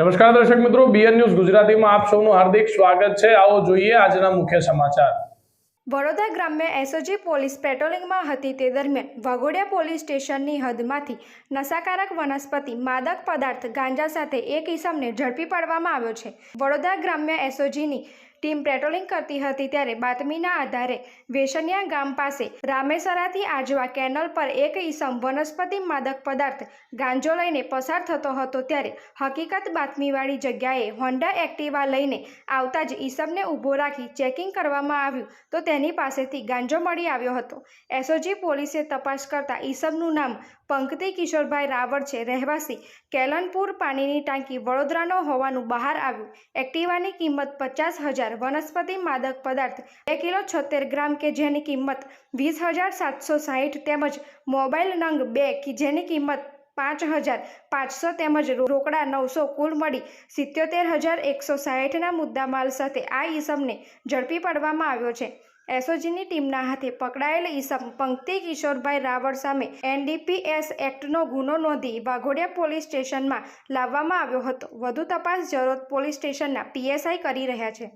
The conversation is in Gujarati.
નમસ્કાર દર્શક મિત્રો બીએન ન્યૂઝ ગુજરાતીમાં આપ સૌનું હાર્દિક સ્વાગત છે. આવો જોઈએ આજના મુખ્ય સમાચાર. વડોદરા ગ્રામ્ય એસઓજી પોલીસ પેટ્રોલિંગમાં હતી તે દરમિયાન વાઘોડિયા પોલીસ સ્ટેશનની હદમાંથી નશાકારક વનસ્પતિ માદક પદાર્થ ગાંજા સાથે એક ઈસમને ઝડપી પાડવામાં આવ્યો છે. વડોદરા ગ્રામ્ય એસઓજીની ટીમ પેટ્રોલિંગ કરતી હતી ત્યારે બાતમીના આધારે વેસનિયા ગામ પાસે રામેસરાથી આજવા કેનલ પર એક ઈસમ વનસ્પતિ માદક પદાર્થ ગાંજો લઈને પસાર થતો હતો ત્યારે હકીકત બાતમીવાળી જગ્યાએ હોન્ડા એક્ટિવા લઈને આવતા જ ઈસમને ઊભો રાખી ચેકિંગ કરવામાં આવ્યું તો તેની પાસેથી ગાંજો મળી આવ્યો હતો. એસઓજી પોલીસે તપાસ કરતા ઈસમનું નામ પંકતિ કિશોરભાઈ રાવળ છે. રહેવાસી કેલનપુર પાણીની ટાંકી વડોદરાનો હોવાનું બહાર આવ્યું. એક્ટિવાની કિંમત પચાસ હજાર, વનસ્પતિ માદક પદાર્થ બે કિલો છોતેર ગ્રામ કે જેની કિંમત વીસ હજાર સાતસો સાહીઠ તેમજ મોબાઈલ નંગ બે કે જેની કિંમત પાંચ હજાર પાંચસો તેમજ રોકડા નવસો કુલ મળી સિત્યોતેર હજાર એકસો સાહીઠના મુદ્દામાલ સાથે આ ઈસમને ઝડપી પાડવામાં આવ્યો છે. એસઓજીની ટીમના હાથે પકડાયેલ ઈસમ પંક્તિ કિશોરભાઈ રાવળ સામે એનડીપીએસ એક્ટનો ગુનો નોંધી વાઘોડિયા પોલીસ સ્ટેશનમાં લાવવામાં આવ્યો હતો. વધુ તપાસ જરોદ પોલીસ સ્ટેશનના પીએસઆઈ કરી રહ્યા છે.